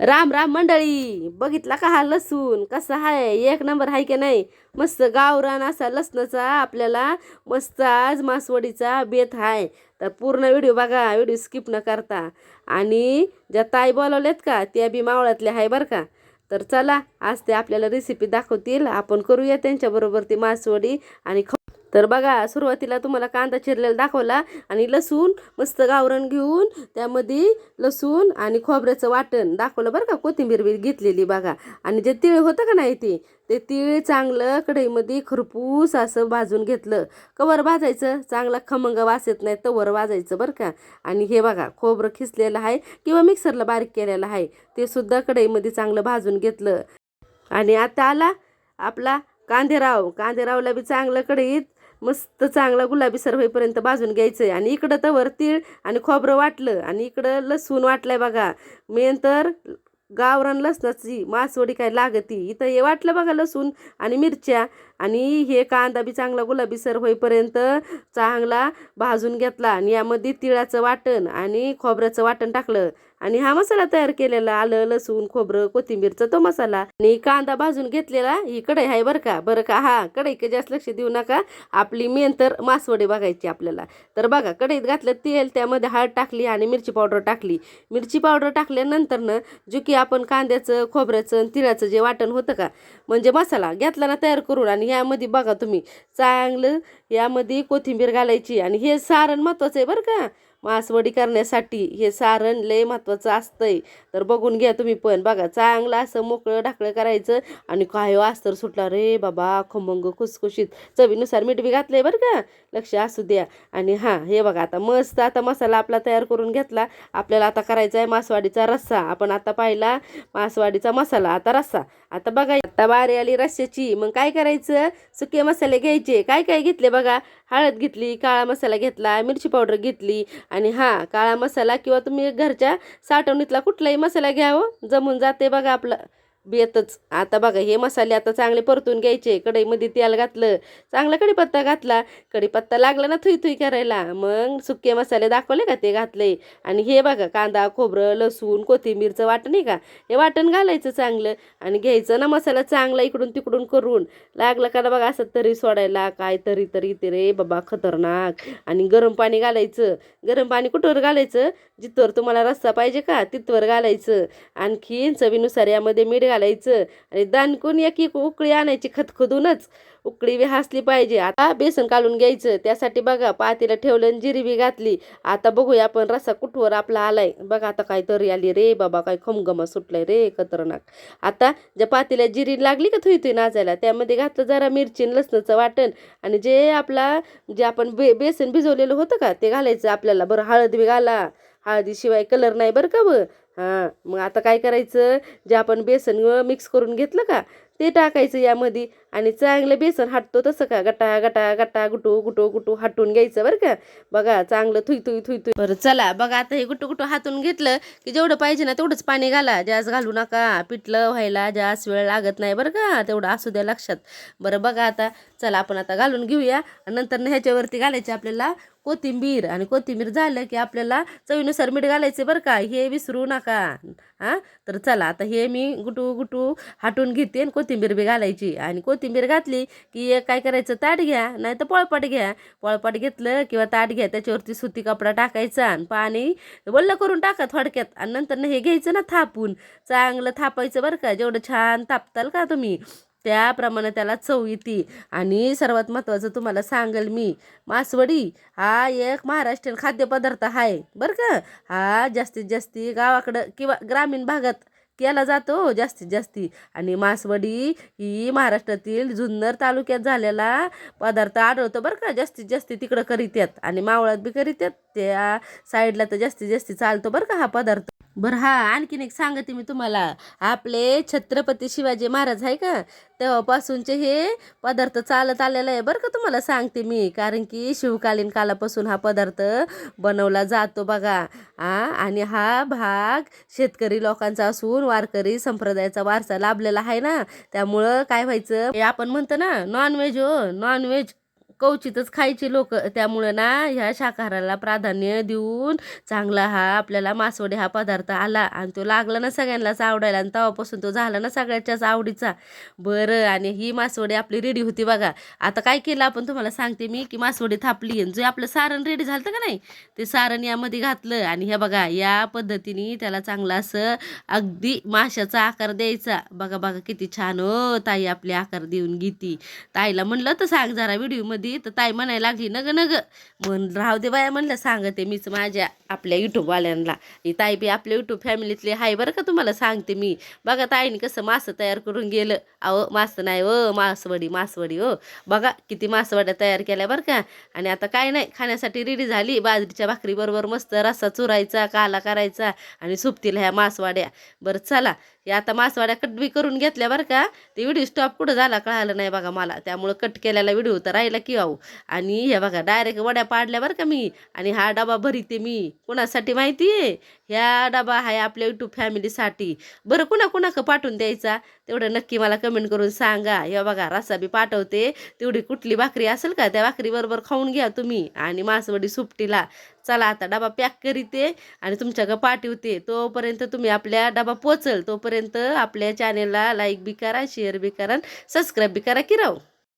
राम राम मंडळी बघितला का हा लसूण? कसा आहे? एक नंबर आहे की नाही? मस्त गावरान असा लसणाचा आपल्याला मस्त आज मासवडीचा बेत आहे. तर पूर्ण व्हिडिओ बघा व्हिडिओ स्किप न करता. आणि ज्या ताई बोलवल्यात का त्या बी मावळातल्या आहे बरं का. तर चला आज ते आपल्याला रेसिपी दाखवतील. आपण करूया त्यांच्याबरोबर ती मासवडी आणि तर बघा सुरुवातीला तुम्हाला कांदा चिरलेला दाखवला आणि लसूण मस्त गावरण घेऊन त्यामध्ये लसूण आणि खोबऱ्याचं वाटण दाखवलं बरं का कोथिंबीर बी घेतलेली बघा. आणि जे तीळ होतं का नाही ते ते तीळ चांगलं कढईमध्ये खरपूस असं भाजून घेतलं. कवर भाजायचं चांगला खमंग वास येत नाही तवर वाजायचं बरं का. आणि हे बघा खोबरं खिसलेलं आहे किंवा मिक्सरला बारीक केलेलं आहे ते सुद्धा कढईमध्ये चांगलं भाजून घेतलं. आणि आता आला आपला कांदेराव. कांदेरावला बी चांगलं कढईत मस्त चांगला गुलाबी सर होईपर्यंत भाजून घ्यायचं आणि इकडं तवर तीळ आणि खोबरं वाटलं आणि इकडं लसूण वाटलंय बघा. मेन तर गावरान लसणाची मासवडी काय लागती. इथं हे वाटलं बघा लसूण आणि मिरच्या. आणि हे कांदा बी चांगला गुलाबी सर होईपर्यंत चांगला भाजून घेतला आणि यामध्ये तिळाचं वाटण आणि खोबऱ्याचं वाटण टाकलं. आणि हा मसाला तयार केलेला आलं लसूण खोबरं कोथिंबीरचा तो मसाला. आणि कांदा भाजून घेतलेला ही कढई आहे बरं का? बरं का? हा कढई का जास्त लक्ष देऊ नका. आपली मेन तर मासवडे बघायची आपल्याला. तर बघा कढईत घातलं तेल त्यामध्ये हळद टाकली आणि मिरची पावडर टाकली. मिरची पावडर टाकल्यानंतरनं जो की आपण कांद्याचं खोबऱ्याचं आणि तिळाचं जे वाटण होतं का? म्हणजे मसाला घेतला ना तयार करून आणि यामध्ये बघा तुम्ही चांगलं यामध्ये कोथिंबीर घालायची आणि हे सारण महत्त्वाचं आहे बरं का. मासवडी करण्यासाठी हे सारण लय महत्त्वाचं असतंय. तर बघून घ्या तुम्ही पण. बघा चांगलं असं मोकळं ढाकळं करायचं आणि काय हो अस्तर सुटला रे बाबा खमंग खुसखुशीत. चवीनुसार मीठ बी घातलंय बरं का. लक्ष असू द्या. आणि हां हे बघा आता मस्त आता मसाला आपला तयार करून घेतला. आपल्याला आता करायचा आहे मासवाडीचा रस्सा. आपण आता पाहिला मासवाडीचा मसाला आता रस्सा. आता बघा आता बारी आली रश्याची मग काय करायचं? सुके मसाले घ्यायचे. काय काय घेतले बघा? हळद घेतली काळा मसाला घेतला मिरची पावडर घेतली. आणि हा काळा मसाला किंवा तुम्ही घरच्या साठवणीतला कुठलाही मसाला घ्यावं हो. जमून जाते बघा आपलं. बेतच. आता बघा हे मसाले आता चांगले परतून घ्यायचे. कढईमध्ये तेल घातलं. चांगला कढीपत्ता घातला. कढीपत्ता लागला ना थुई थुई करायला. मग सुके मसाले दाखवले का ते घातले? आणि हे बघा कांदा खोबरं लसूण कोथिंबीरचं वाटण नाही का? हे वाटण घालायचं चांगलं. आणि घ्यायचं ना मसाला चांगला इकडून तिकडून करून. लागलं का ना बघा असं तरी सोडायला. काय तरी तरी ते रे बाबा खतरनाक. आणि गरम पाणी घालायचं. गरम पाणी कुठवर घालायचं? जिथवर तुम्हाला रस्सा पाहिजे का? तिथवर घालायचं. आणखीन चवीनुसार यामध्ये मीठ घालायचं. आणि दानकून एक एक उकळी आणायची खतखदूनच. उकळी बी हसली पाहिजे. आता बेसन काढून घ्यायचं. त्यासाठी बघा पातीला ठेवलं आणि जिरवी घातली. आता बघूया आपण रस्सा कुठवर आपला आलाय. बघा आता काय तरी आली रे बाबा काय खमगमा सुटलाय रे खतरनाक आता ज्या पातीला जिरी लागली का थुई थुई नाचायला त्यामध्ये घातलं जरा मिरची आणि लसणाचं वाटण. आणि जे आपला जे आपण बे बेसन भिजवलेलं होतं का ते घालायचं आपल्याला. बरं हळद बी घाला. हळदीशिवाय कलर नाही बरं का ब? हां मग आता काय करायचं? जे आपण बेसन मिक्स करून घेतलं का ते टाकायचं यामध्ये. आणि चांगलं बेसन हटतो तसं का? गटा गटा गटा गुटू गुटू गुटू हटून घ्यायचं बरं का? बघा चांगलं थुई थुई थुई थुई. बरं चला बघा आता हे गुटू गुटू हातून घेतलं की जेवढं पाहिजे ना तेवढंच पाणी घाला. जास्त घालू नका. पिठलं व्हायला जास्त वेळ लागत नाही बरं का? तेवढं असू द्या लक्षात. बरं बघा आता. चला आपण आता घालून घेऊया. आणि नंतर ना ह्याच्यावरती घालायचे आपल्याला कोथिंबीर. आणि कोथिंबीर झालं की आपल्याला चवीनुसार मीठ घालायचं बरं का? हे विसरू नका. हां? तर चला आता हे मी गुटू गुटू हाटून घेते आणि कोथिंबीर बी घालायची. आणि कोथिंबीर कोथिंबीर घातली की एक काय करायचं ताट घ्या नाही तर पोळपाट घ्या. पोळपाट घेतलं किंवा ताट घ्या त्याच्यावरती सुती कपडा टाकायचा आणि पाणी वल्ल करून टाका थोडक्यात आणि नंतर हे घ्यायचं ना थापून. चांगलं थापायचं बरं का जेवढं छान तापताल का तुम्ही. त्याप्रमाणे त्याला चव येते. आणि सर्वात महत्त्वाचं तुम्हाला सांगेल मी मासवडी हा एक महाराष्ट्रीयन खाद्यपदार्थ आहे बरं का. हा जास्तीत जास्ती गावाकडं किंवा ग्रामीण भागात केला जातो जास्तीत जास्ती. आणि मासवडी ही महाराष्ट्रातील जुन्नर तालुक्यात झालेला पदार्थ आढळतो बरं का. जास्तीत जास्ती तिकडं करीत्यात आणि मावळात बी करीत्यात त्या साईडला तर जास्तीत जास्ती चालतो बरं का हा पदार्थ. बरं हा आणखीन एक सांगते मी तुम्हाला. आपले छत्रपती शिवाजी महाराज आहे का? तेव्हापासूनचे हे पदार्थ चालत आलेला आहे बरं का तुम्हाला सांगते मी. कारण की शिवकालीन कालापासून हा पदार्थ बनवला जातो बघा. आ आणि हा भाग शेतकरी लोकांचा असून वारकरी संप्रदायाचा वारसा लाभलेला आहे ना. त्यामुळं काय व्हायचं? हे आपण म्हणतो ना नॉनव्हेज हो नॉनव्हेज कवचितच खायचे लोक. त्यामुळं ना ह्या शाकाहाराला प्राधान्य देऊन चांगला हा आपल्याला मासवडे हा पदार्थ आला. आणि तो लागला ना सगळ्यांनाच आवडायला आणि तेव्हापासून तो झाला ना सगळ्याच्याच आवडीचा. बरं आणि ही मासवडी आपली रेडी होती बघा. आता काय केलं आपण तुम्हाला सांगते मी की मासवडी थापली आणि जे आपलं सारण रेडी झालं का नाही ते सारण यामध्ये घातलं. आणि हे बघा या पद्धतीने त्याला चांगलं असं अगदी माशाचा आकार द्यायचा. बघा बघा किती छान हो ताई आपली आकार देऊन घेती. ताईला म्हणलं तर सांग जरा व्हिडिओमध्ये तर ताई म्हणायला लागली नग नग. म्हण राहू दे बाया म्हणलं सांगते मीच माझ्या आपल्या युट्यूबवाल्यांना ही ताई बी आपल्या युट्यूब फॅमिलीतली आहे बरं का तुम्हाला सांगते मी. बघा ताईने कसं मासं तयार करून गेलं. अहो मासं नाही हो मासवडी मासवडी हो. बघा किती मासवड्या तयार केल्या बरं का. आणि आता काय नाही खाण्यासाठी रेडी झाली. बाजरीच्या भाकरीबरोबर मस्त रस्सा चुरायचा काला करायचा आणि सुपतील ह्या मासवाड्या. बरं चला. हे आता मासवाड्या कट बी करून घेतल्या बरं का. ते व्हिडिओ स्टॉप कुठं झाला कळालं नाही बघा मला. त्यामुळं कट केलेला व्हिडिओ तर राहिला की आहो आणि हे बघा डायरेक्ट वड्या पाडल्या बरं का मी. आणि हा डबा भरीते मी. कुणासाठी माहिती आहे ह्या डबा आहे आपल्या यूट्यूब फॅमिलीसाठी बरं कुणा कुणाक पाठवून द्यायचा? तेवढं नक्की मला कमेंट करून सांगा. हे बघा रसा बी पाठवते. तेवढी कुठली भाकरी असेल का? त्या भाकरीबरोबर खाऊन घ्या तुम्ही. आणि मासवडी सुपटीला. चला आता डबा पॅक करीते आणि तुमच्याकडं पाठवते. तोपर्यंत तुम्ही आपल्या डबा पोचल. तोपर्यंत आपल्या चॅनेलला लाईक बी करा शेअर बी करा सबस्क्राईब बी करा की राव.